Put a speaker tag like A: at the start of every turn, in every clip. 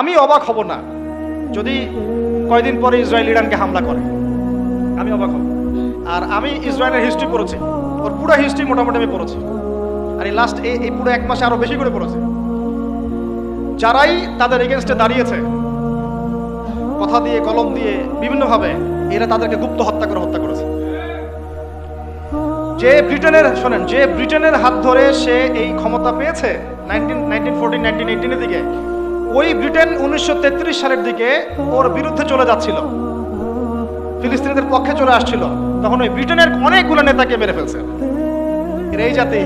A: আমি অবাক হব না যদি কয়দিন পরে ইসরায়েল ইরানকে হামলা করে। আমি অবাক হব। আর আমি ইসরায়েলের হিস্ট্রি পড়েছি। ওর পুরো হিস্ট্রি মোটামুটি আমি পড়েছি। আর এই লাস্ট এই পুরো এক মাসে আরও বেশি করে পড়েছি। যারাই তাদের এগেনস্টে দাঁড়িয়েছে, কথা দিয়ে, কলম দিয়ে, বিভিন্নভাবে এরা তাদেরকে গুপ্ত হত্যা করে হত্যা করেছে। যে ব্রিটেনের শোনেন, যে ব্রিটেনের হাত ধরে সে এই ক্ষমতা পেয়েছে নাইনটিন নাইনটিন ফোরটিন নাইনটিন এইটিনের দিকে ওই ব্রিটেন উনিশশো তেত্রিশ সালের দিকে ওর বিরুদ্ধে চলে যাচ্ছিল। ফিলিস্তিনিদের পক্ষে চলে আসছিল। তখন ওই ব্রিটেনের অনেকগুলো নেতাকে মেরে ফেলছে। এই জাতি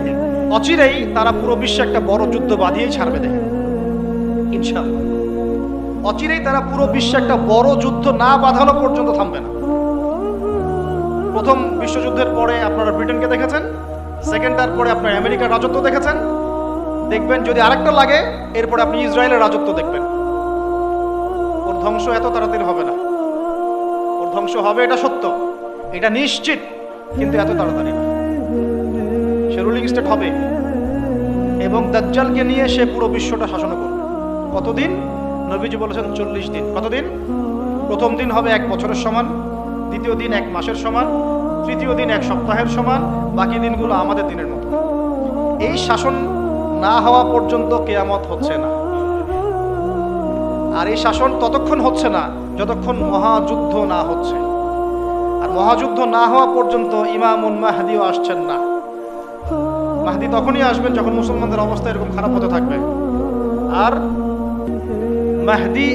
A: অচিরেই তারা পুরো বিশ্বে একটা বড় যুদ্ধ বাঁধিয়েই ছাড়বে দেখে। ইনশাল্লাহ অচিরেই তারা পুরো বিশ্বে একটা বড় যুদ্ধ না বাঁধানো পর্যন্ত থামবে না। প্রথম বিশ্বযুদ্ধের পরে আপনারা ব্রিটেনকে দেখেছেন। সেকেন্ডটার পরে আপনার আমেরিকার রাজত্ব দেখেছেন। দেখবেন যদি আরেকটা লাগে, এরপরে আপনি ইসরায়েলের রাজত্ব দেখবেন। ওর ধ্বংস এত তাড়াতাড়ি হবে না। ওর ধ্বংস হবে, এটা সত্য। এটা নিশ্চিত, কিন্তু এত তাড়াতাড়ি না। সে রুলিং স্টেট হবে। এবং দাজ্জালকে নিয়ে সে পুরো বিশ্বটা শাসন করবে। কতদিন? নবীজি বলেছেন চল্লিশ দিন। কতদিন? প্রথম দিন হবে এক বছরের সমান, দ্বিতীয় দিন এক মাসের সমান, তৃতীয় দিন এক সপ্তাহের সমান, বাকি দিনগুলো আমাদের দিনের মতো। এই শাসন না হওয়া পর্যন্ত কেয়ামত হচ্ছে না। আর এই শাসন ততক্ষণ হচ্ছে না যতক্ষণ মহাযুদ্ধ না হচ্ছে। আর মহাযুদ্ধ না হওয়া পর্যন্ত ইমামুল মাহাদিও আসছেন না। মাহাদি তখনই আসবেন যখন মুসলমানদের অবস্থা এরকম খারাপ হতে থাকবে। আর মাহদি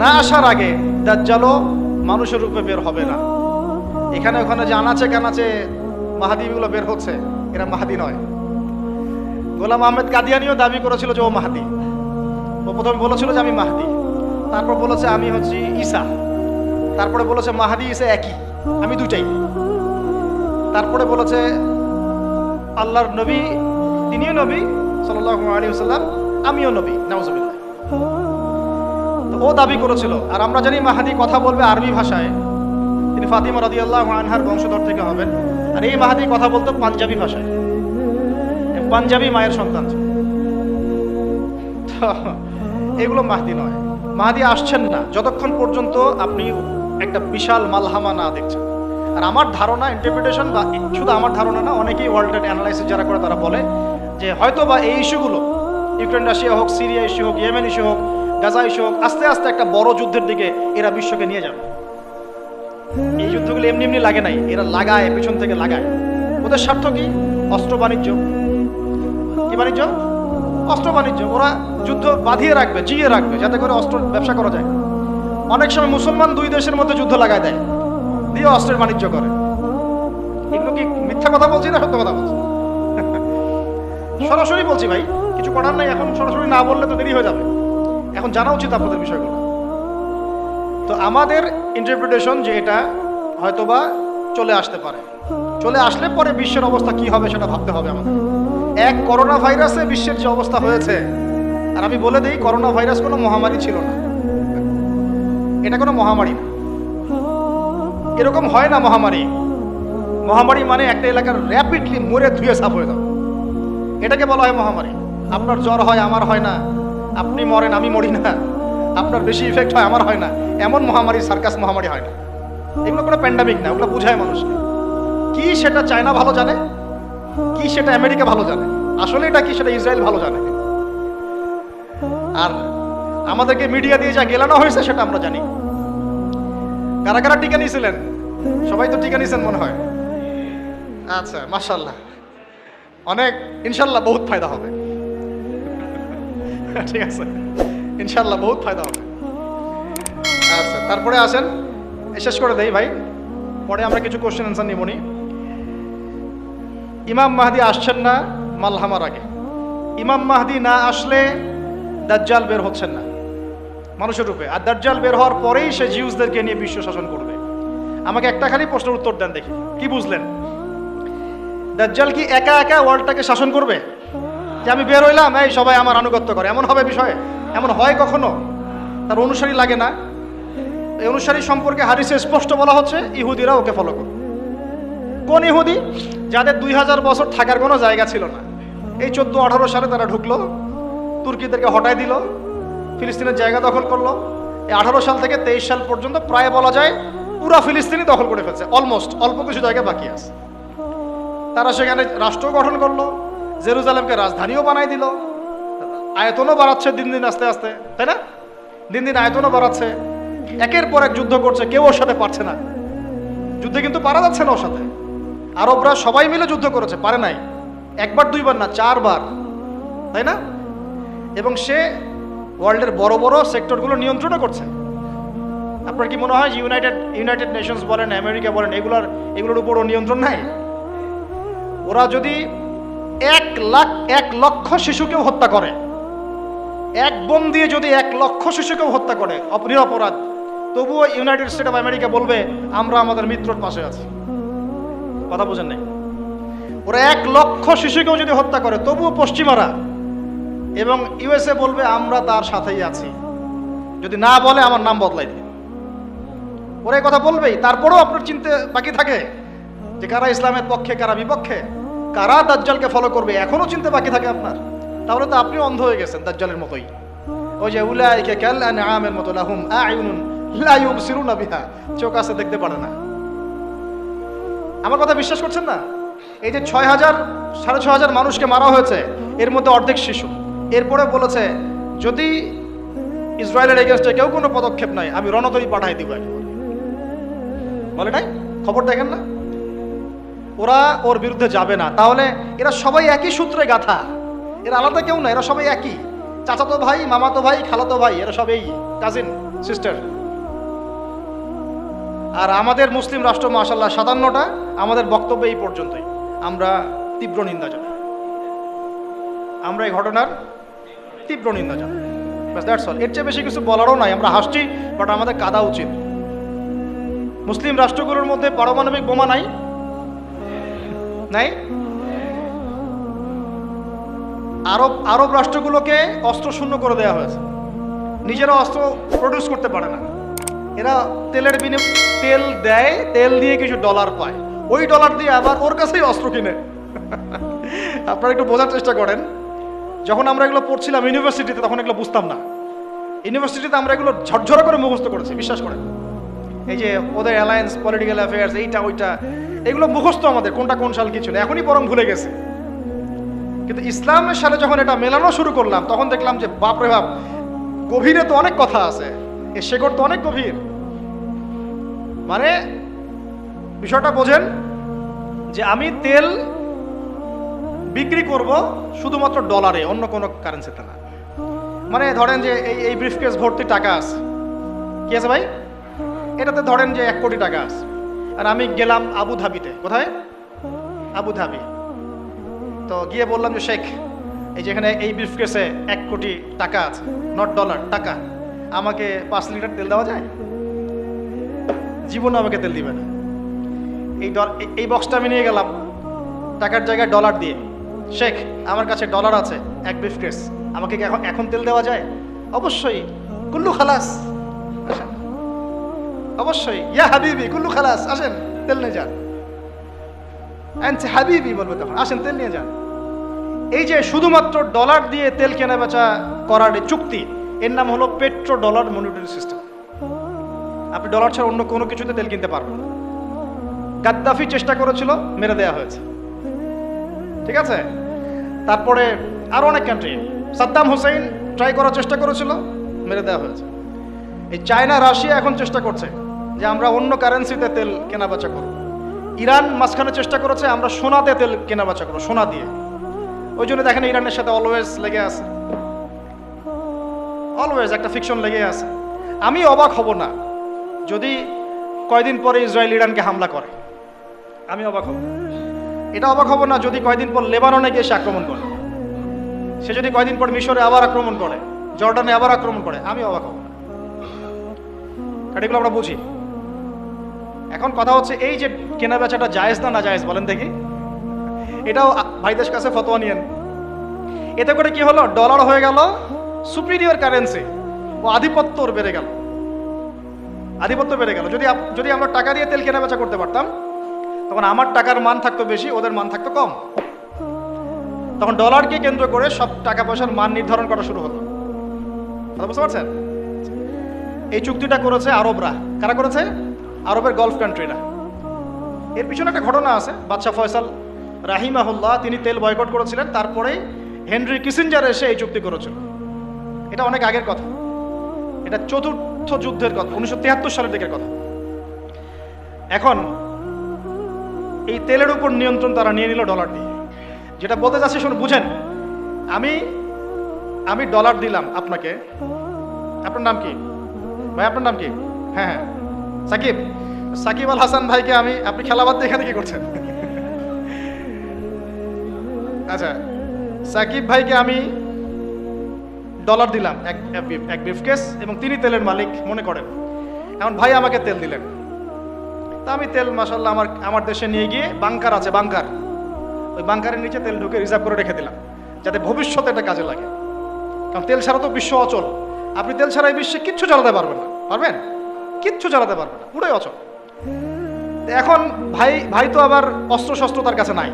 A: না আসার আগে দাজ্জালও মানুষের রূপে বের হবে না। এখানে ওখানে যে আনাচে কানাচে মাহাদিগুলো বের হচ্ছে, এরা মাহাদি নয়। গোলাম আহমেদ কাদিয়ানিও দাবি করেছিল যে ও মাহাদি। ও প্রথমে বলেছিল যে আমি মাহাদি। তারপর বলেছে আমি হচ্ছি ঈসা। তারপরে বলেছে মাহাদি ঈসা একই। আমি দুটাই তারপরে বলেছে আল্লাহর নবী, তিনিও নবী, সাল্লাল্লাহু আলাইহি ওয়াসাল্লাম, আমিও নবী। নাউজুবিল্লাহ। তো ও দাবি করেছিল। আর আমরা জানি মাহাদি কথা বলবে আরবি ভাষায়। তিনি ফাতিমা রাদিয়াল্লাহু আনহার বংশধর থেকে হবেন। আর এই মাহাদি কথা বলতো পাঞ্জাবি ভাষায়। পাঞ্জাবি মায়ের সন্তান ছিল। এগুলো মাহাদি নয়। মাহাদি আসছেন না, যতক্ষণ পর্যন্ত আপনি একটা বিশাল মালহামা না দেখছেন। আর আমার ধারণা ইন্টারপ্রিটেশন বা শুধু আমার ধারণা না, অনেকেই ওয়ার্ল্ডের অ্যানালাইসিস যারা করে তারা বলে যে হয়তো বা এই ইস্যুগুলো ইউক্রেন রাশিয়া হোক সিরিয়া ইস্যু হোক ইয়েমেন ইস্যু হোক গাজা ইস্যু হোক, আস্তে আস্তে একটা বড় যুদ্ধের দিকে এরা বিশ্বকে নিয়ে যাবে। এই যুদ্ধগুলো এমনি এমনি লাগে নাই, এরা লাগায়, পেছন থেকে লাগায়। ওদের স্বার্থ কি? অস্ত্র বাণিজ্য। বাণিজ্য, অস্ত্র বাণিজ্য। ওরা যুদ্ধ বাঁধিয়ে রাখবে, জিয়ে রাখবে, যাতে করে অস্ত্র ব্যবসা করা যায়। অনেক সময় মুসলমান দুই দেশের মধ্যে যুদ্ধ লাগায় দেয়, দিয়ে অস্ত্রের বাণিজ্য করে। এগুলো কি মিথ্যা কথা বলছি না সত্য কথা বলছি? সরাসরি বলছি ভাই, কিছু করার নাই, এখন সরাসরি না বললে তো দেরি হয়ে যাবে। এখন জানা উচিত আপনাদের বিষয়গুলো। তো আমাদের ইন্টারপ্রিটেশন যে এটা হয়তোবা চলে আসতে পারে। চলে আসলে পরে বিশ্বের অবস্থা কি হবে সেটা ভাবতে হবে আমাদের। এক করোনা ভাইরাসে বিশ্বের যে অবস্থা হয়েছে, আর আমি বলে দিই করোনা ভাইরাস কোনো মহামারী ছিল না। এটা কোনো মহামারী না। এরকম হয় না মহামারী। মহামারী মানে একটা এলাকার র্যাপিডলি মরে ধুয়ে সাফ হয়ে যাবে এটাকে বলা হয় মহামারী। আপনার জ্বর হয়, আমার হয় না। আপনি মরেন, আমি মরি না। আপনার বেশি ইফেক্ট হয়, আমার হয় না। এমন মহামারী, সার্কাস মহামারী হয় না। এগুলো কোনো প্যান্ডামিক না, ওগুলো বুঝায় মানুষকে। কি সেটা চায়না ভালো জানে? কি সেটা আমেরিকা ভালো জানে? আসলে এটা কি সেটা ইসরায়েল ভালো জানে? আর আমাদেরকে মিডিয়া দিয়ে যা গেলানো হয়েছে সেটা আমরা জানি। কারা কারা টিকা নিয়েছিলেন? সবাই তো টিকা নিয়েছেন মনে হয়। আচ্ছা মাশাল্লাহ অনেক ইনশাল্লাহ বহুত ফায়দা হবে। ঠিক আছে। ইনশাল্লাহ বহুত ফায়দা হবে। আচ্ছা তারপরে আসেন। শেষ করে দেই ভাই। পরে আমরা কিছু কোশ্চেন অ্যান্সার নিবনি ইমাম মাহদি আসছেন না মালহামার আগে ইমাম মাহদি না আসলে দাজ্জাল বের হচ্ছেন না, মানুষের রূপে। আর দাজ্জাল বের হওয়ার পরেই সে জিউসদেরকে নিয়ে বিশ্ব শাসন করবে। আমাকে একটা খালি প্রশ্নের উত্তর দেন দেখি, কি বুঝলেন? দাজ্জাল কি একা একা ওয়ার্ল্ডটাকে শাসন করবে? যে আমি বের হইলাম, এই সবাই আমার আনুগত্য করে। এমন হবে বিষয়ে? এমন হয় কখনো? তার অনুসারী লাগে না। এই অনুসারী সম্পর্কে হারিসে স্পষ্ট বলা হচ্ছে, ইহুদিরা ওকে ফলো করবে। কোন ইহুদি যাদের দুই হাজার বছর থাকার কোনো জায়গা ছিল না? এই চোদ্দ আঠারো সালে তারা ঢুকলো, তুর্কিদেরকে হটাই দিল, ফিলিস্তিনের জায়গা দখল করল। এই আঠারো সাল থেকে তেইশ সাল পর্যন্ত প্রায় বলা যায় পুরা ফিলিস্তিনি দখল করে ফেলছে অলমোস্ট অল্প কিছু জায়গা বাকি আছে। তারা সেখানে রাষ্ট্র গঠন করল, জেরুজালেমকে রাজধানীও বানাই দিল। আয়তনও বাড়াচ্ছে দিন দিন আস্তে আস্তে, তাই না? দিন দিন আয়তনও বাড়াচ্ছে। একের পর এক যুদ্ধ করছে, কেউ ওর সাথে পারছে না। যুদ্ধে কিন্তু পারা যাচ্ছে না ওর সাথে। আরবরা সবাই মিলে যুদ্ধ করেছে, পারে নাই। একবার, দুইবার না, চারবার। তাই না? এবং সে ওয়ার্ল্ডের বড় বড় সেক্টরগুলো নিয়ন্ত্রণও করছে। আপনার কি মনে হয় ইউনাইটেড ইউনাইটেড নেশনস বলেন, আমেরিকা বলেন, এগুলোর এগুলোর উপরও নিয়ন্ত্রণ নাই? ওরা যদি এক লাখ, এক লক্ষ শিশুকেও হত্যা করে, এক বোম দিয়ে যদি এক লক্ষ শিশুকেও হত্যা করে অপ- নিরপরাধ তবুও ইউনাইটেড স্টেট অফ আমেরিকা বলবে, আমরা আমাদের মিত্রর পাশে আছি। কথা বোঝেন নাই? ওরা এক লক্ষ শিশুকেও যদি হত্যা করে, তবুও পশ্চিমারা। এবং ইউএসএ বলবে, আমরা তার সাথেই আছি। যদি না বলে, আমার নাম বদলাই দিন। ওরা কথা বলবেই। তারপরেও আপনার চিনতে বাকি থাকে যে কারা ইসলামের পক্ষে, কারা বিপক্ষে, কারা দাজ্জালকে ফলো করবে, এখনও চিনতে বাকি থাকে আপনার। তাহলে তো আপনি অন্ধ হয়ে গেছেন দাজ্জালের মতোই। ওই যে, উলাইকে কাল আনআমের মতো লাহুম আয়ুনুন লা ইউবসিরুনা বিহা। চোখ আছে, দেখতে পারে না। আমার কথা বিশ্বাস করছেন না? এই যে ছয় হাজার, সাড়ে ছয় হাজার মানুষকে মারা হয়েছে, এর মধ্যে অর্ধেক শিশু। এরপরে বলেছে, যদি ইসরায়েলের এগেনস্টে কেউ কোনো পদক্ষেপ নাই আমি রণতরী পাঠাই দিব। বলে নাই? খবর দেখেন না? ওরা ওর বিরুদ্ধে যাবে না। তাহলে এরা সবাই একই সূত্রে গাথা। এরা আলাদা কেউ না, এরা সবাই একই। চাচাতো ভাই, মামাতো ভাই, খালাতো ভাই, এরা সবাই কাজিন সিস্টার আর আমাদের মুসলিম রাষ্ট্র মাসাল্লাহ সাতান্নটা, আমাদের বক্তব্য এই পর্যন্তই। আমরা তীব্র নিন্দা জানাই। আমরা এই ঘটনার তীব্র নিন্দা জানাই। দ্যাটস অল এর চেয়ে বেশি কিছু বলারও নাই, আমরা হাসছি বাট আমাদের কাদা উচিত। মুসলিম রাষ্ট্রগুলোর মধ্যে পারমাণবিক বোমা নাই? নাই? আরব আরব রাষ্ট্রগুলোকে অস্ত্র শূন্য করে দেওয়া হয়েছে। নিজেরা অস্ত্র প্রডিউস করতে পারে না। এরা তেলের বিনে তেল দেয়, তেল দিয়ে কিছু ডলার পায়। ওই ডলার দিয়ে আবার ওর কাছেই অস্ত্র কিনে। আপনারা একটু বোঝার চেষ্টা করেন। যখন আমরা এগুলো পড়ছিলাম ইউনিভার্সিটিতে তখন এগুলো বুঝতাম না। ইউনিভার্সিটিতে আমরা এগুলো ঝরঝরা করে মুখস্থ করেছি, বিশ্বাস করেন। এই যে ওদের অ্যালায়েন্স পলিটিক্যাল অ্যাফেয়ার্স এইটা, ওইটা, এগুলো মুখস্থ আমাদের, কোনটা কোন সাল কিছু না এখনই বরং ভুলে গেছে। কিন্তু ইসলামের সালে যখন এটা মেলানো শুরু করলাম, তখন দেখলাম যে, বাপরে বাপ, গভীরে তো অনেক কথা আছে। এর শেকড় তো অনেক গভীর। মানে বিষয়টা বোঝেন যে আমি তেল বিক্রি করব শুধুমাত্র ডলারে, অন্য কোনো কারেন্সিতে না। মানে ধরেন যে এই এই ব্রিফকেস ভর্তি টাকা আছে। কি আছে ভাই? এটাতে ধরেন যে এক কোটি টাকা আছে। আর আমি গেলাম আবু ধাবিতে কোথায়? আবু ধাবি তো গিয়ে বললাম যে, শেখ, এই যেখানে এই ব্রিফকেসে এক কোটি টাকা আছে নট ডলার টাকা। আমাকে পাঁচ লিটার তেল দেওয়া যায়? জীবনে আমাকে তেল দিবে না। এই ডল এই- বক্সটা আমি নিয়ে গেলাম টাকার জায়গায় ডলার দিয়ে। শেখ, আমার কাছে ডলার আছে, এক ব্রিফকেস আমাকে কি এখন এখন তেল দেওয়া যায়? অবশ্যই। কুল্লু খালাস। আসেন। অবশ্যই। ইয়া হাবিবি, কুল্লু খালাস, আসেন, তেল নিয়ে যান। আনছে হাবিবি বলবে তখন। আসেন, তেল নিয়ে যান। এই যে শুধুমাত্র ডলার দিয়ে তেল কেনা বেচা করার চুক্তি, এর নাম হলো পেট্রো ডলার মনিটরি সিস্টেম আপনি ডলার ছাড়া অন্য কোনো কিছুতে তেল কিনতে পারবেন না। গাদ্দাফি চেষ্টা করেছিল, মেরে দেওয়া হয়েছে। ঠিক আছে? তারপরে আরও অনেক কান্ট্রি সাদ্দাম হুসেইন ট্রাই করার চেষ্টা করেছিল, মেরে দেওয়া হয়েছে। এই চায়না, রাশিয়া এখন চেষ্টা করছে যে আমরা অন্য কারেন্সিতে তেল কেনা বেচা করব। ইরান মাঝখানে চেষ্টা করেছে, আমরা সোনাতে তেল কেনা বেচা করব, সোনা দিয়ে। ওই জন্য দেখেন ইরানের সাথে অলওয়েজ লেগে আছে। অলওয়েজ একটা ফিকশন লেগে আছে। আমি অবাক হব না। যদি কয়দিন পরে ইসরায়েল ইরানকে হামলা করে? আমি অবাক হব। এটা অবাক হব না, যদি কয়দিন পর লেবাননে গিয়ে সে আক্রমণ করে। সে যদি কয়দিন পর মিশরে আবার আক্রমণ করে, জর্ডানে আবার আক্রমণ করে, আমি অবাক হব না। এগুলো আমরা বুঝি। এখন কথা হচ্ছে, এই যে কেনা বেচাটা জায়েজ না না জায়েজ বলেন দেখি। এটাও ভাইদের কাছে ফতোয়া নিয়েন এতে করে কি হলো? ডলার হয়ে গেল সুপিরিয়র কারেন্সি ও আধিপত্য বেড়ে গেল। আধিপত্য বেড়ে গেল। যদি যদি আমরা টাকা দিয়ে তেল কেনা বেচা করতে পারতাম, তখন আমার টাকার মান থাকতো বেশি, ওদের মান থাকতো কম। তখন ডলারকে কেন্দ্র করে সব টাকা পয়সার মান নির্ধারণ করা শুরু কথা বুঝতে পারছেন? এই চুক্তিটা করেছে আরবরা। কারা করেছে? আরবের গলফ কান্ট্রিরা এর পিছনে একটা ঘটনা আছে। বাদশাহ ফয়সাল রাহিমাহুল্লাহ, তিনি তেল বয়কট করেছিলেন, তারপরেই হেনরি কিসিঞ্জার এসে এই চুক্তি করেছিল। এটা অনেক আগের কথা। এটা চতুর্থ যুদ্ধের কথা, উনিশশো তিয়াত্তর সালের দিকের কথা। এখন এই তেলের উপর নিয়ন্ত্রণ তারা নিয়ে নিল ডলার দিয়ে। যেটা বলতে চাচ্ছি শুনে বুঝেন, আমি আমি ডলার দিলাম আপনাকে। আপনার নাম কি? ভাই, আপনার নাম কি? হ্যাঁ হ্যাঁ। সাকিব সাকিব আল হাসান ভাইকে আমি, আপনি খেলাবাদ দিয়ে এখানে কি করছেন? আচ্ছা সাকিব ভাইকে আমি ডলার দিলাম এক এক বিফ- এক ব্রিফকেস এবং তিনি তেলের মালিক মনে করেন। এখন ভাই আমাকে তেল দিলেন। তা আমি তেল মাসাল্লাহ আমার আমার দেশে নিয়ে গিয়ে বাংকার আছে বাংকার ওই বাংকারের নিচে তেল ঢুকে রিজার্ভ করে রেখে দিলাম, যাতে ভবিষ্যতে এটা কাজে লাগে। কারণ তেল ছাড়া তো বিশ্ব অচল। আপনি তেল ছাড়া এই বিশ্বে কিচ্ছু চালাতে পারবেন না। পারবেন? কিচ্ছু চালাতে পারবেন না। পুরোই অচল। এখন ভাই ভাই তো আবার অস্ত্র শস্ত্র তার কাছে নাই।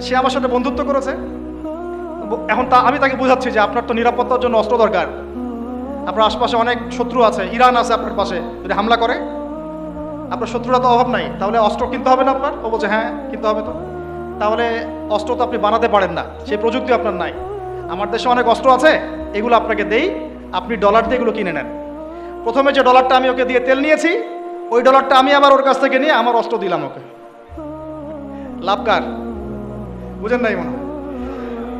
A: সে আমার সাথে বন্ধুত্ব করেছে। এখন তা আমি তাকে বোঝাচ্ছি যে আপনার তো নিরাপত্তার জন্য অস্ত্র দরকার। আপনার আশপাশে অনেক শত্রু আছে, ইরান আছে আপনার পাশে, যদি হামলা করে। আপনার শত্রুরা তো অভাব নাই, তাহলে অস্ত্র কিনতে হবে না আপনার? ও বলছে হ্যাঁ কিনতে হবে তো। তাহলে অস্ত্র তো আপনি বানাতে পারেন না সেই প্রযুক্তি আপনার নাই। আমার দেশে অনেক অস্ত্র আছে, এগুলো আপনাকে দেই, আপনি ডলার দিয়ে এগুলো কিনে নেন। প্রথমে যে ডলারটা আমি ওকে দিয়ে তেল নিয়েছি, ওই ডলারটা আমি আবার ওর কাছ থেকে নিয়ে আমার অস্ত্র দিলাম ওকে। লাভ কার? বুঝেন নাই মনে হয়?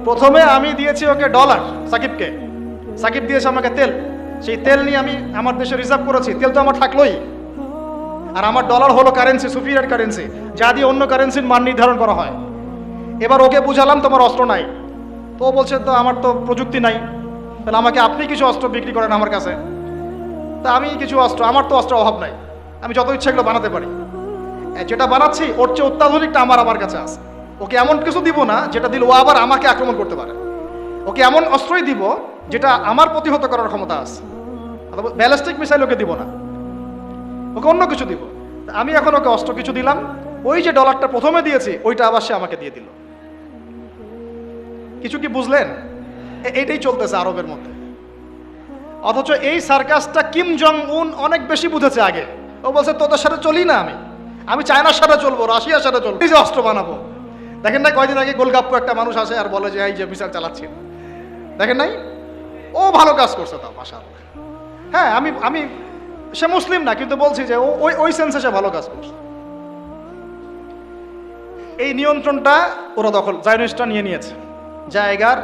A: প্রথমে আমি দিয়েছি ওকে ডলার সাকিবকে। সাকিব দিয়েছে আমাকে তেল। সেই তেল নিয়ে আমি আমার দেশে রিজার্ভ করেছি। তেল তো আমার থাকলোই। আর আমার ডলার হলো কারেন্সি সুপিরিয়ার কারেন্সি যা দিয়ে অন্য কারেন্সির মান নির্ধারণ করা হয়। এবার ওকে বুঝালাম তোমার অস্ত্র নাই। তো ও বলছে, তো আমার তো প্রযুক্তি নাই। তাহলে আমাকে আপনি কিছু অস্ত্র বিক্রি করেন আমার কাছে। তা আমি কিছু অস্ত্র, আমার তো অস্ত্র অভাব নাই। আমি যত ইচ্ছা এগুলো বানাতে পারি। যেটা বানাচ্ছি, ওর চেয়ে অত্যাধুনিকটা আমার আমার কাছে আছে। ওকে এমন কিছু দিব না যেটা দিল ও আবার আমাকে আক্রমণ করতে পারে। ওকে এমন অস্ত্রই দিব যেটা আমার প্রতিহত করার ক্ষমতা আছে। ব্যালিস্টিক মিসাইল ওকে দিব না। ওকে অন্য কিছু দিব। আমি এখন ওকে অস্ত্র কিছু দিলাম। ওই যে ডলারটা প্রথমে দিয়েছি, ওইটা আবার সে আমাকে দিয়ে দিল। কিছু কি বুঝলেন? এ- এইটাই চলতেছে আরবের মধ্যে। অথচ এই সার্কাসটা কিম জং উন অনেক বেশি বুঝেছে আগে। ও বলছে, তোদের সাথে চলি না আমি। আমি চায়নার সাথে চলবো, রাশিয়ার সাথে চলবো। এই যে অস্ত্র বানাবো। দেখেন না কয়দিন আগে গোলগাপ্পু একটা মানুষ আসে আর বলে যে, এই যে, মিসাইল চালাচ্ছি দেখেন নাই? ও ভালো কাজ করছে তাও মাসা হ্যাঁ আমি আমি, সে মুসলিম না, কিন্তু বলছি যে ওই ওই সেন্সে সে ভালো কাজ করছে। এই নিয়ন্ত্রণটা ওরা দখল জায়নিস্টরা নিয়ে নিয়েছে। জায়গার,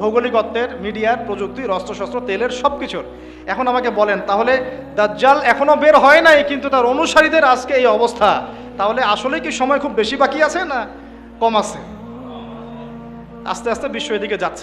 A: ভৌগোলিকত্বের, মিডিয়ার প্রযুক্তির অস্ত্রশস্ত্র তেলের সব কিছুর এখন আমাকে বলেন, তাহলে দাজ্জাল এখনও বের হয় নাই, কিন্তু তার অনুসারীদের আজকে এই অবস্থা? তাহলে আসলে কি সময় খুব বেশি বাকি আছে না কম আছে। আস্তে আস্তে বিশ্ব এদিকে যাচ্ছে।